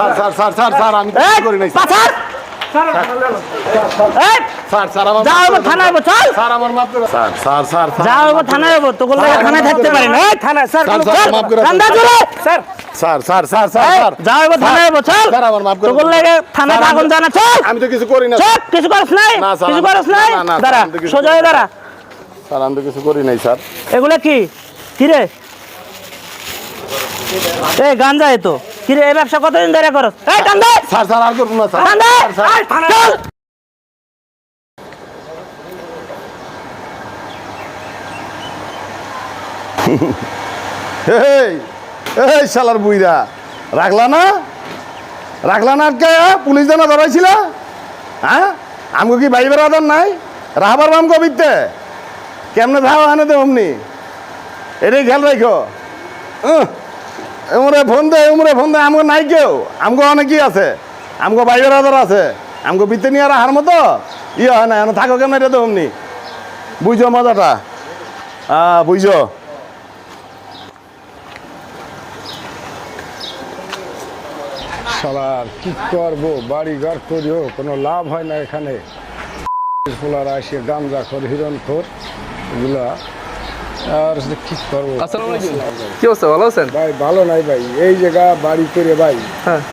Sir sir sir sir sir আমি কিছু করি নাই স্যার। আমি- জানা চল আমি তো কিছু করি না কিছু নাই স্যার, কিছু নাই দাঁড়া সোজা হয়ে। দাঁড়া স্যার আমি তো কিছু করি নাই স্যার এগুলো কি কি রে এই গাঞ্জা এ তো কি রে এই ব্যবসা কতদিন ধরে করস? এই টান দে! স্যার স্যার আর করুন না স্যার। টান দে! Sir, sir. চল এই এই শালার বুইরা রাখলা না? রাখলা না আটকে? পুলিশ জানা ধরাইছিল? হ্যাঁ আমগো কি ভাই বেড়াদার নাই? রাহবার বাম কবিতে কেমনে ধাও আনে দে অমনি? এটাই খেয়াল রাখো উহ, এমরে ফোন দে এমরে ফোন দে আমগো নাই কেউ। আমগো অনেকই আছে। আমগো ভাই বেড়াদার আছে। আমগো আর হার মতো ইয়ে হয় না এখন থাকো কেমন এটা তো অমনি বুঝো মজাটা। হ্যাঁ বুঝো। শালার কি করব? বাড়ি ঘর করিও কোনো লাভ হয় না এখানে। ফুলারা এসে গাঞ্জা খোর হিরণ খোর এগুলা আর কি করব? আসসালামু আলাইকুম। কি অবস্থা? ভালো আছেন? ভাই ভালো নাই ভাই। এই জায়গা বাড়ি করে ভাই। হ্যাঁ।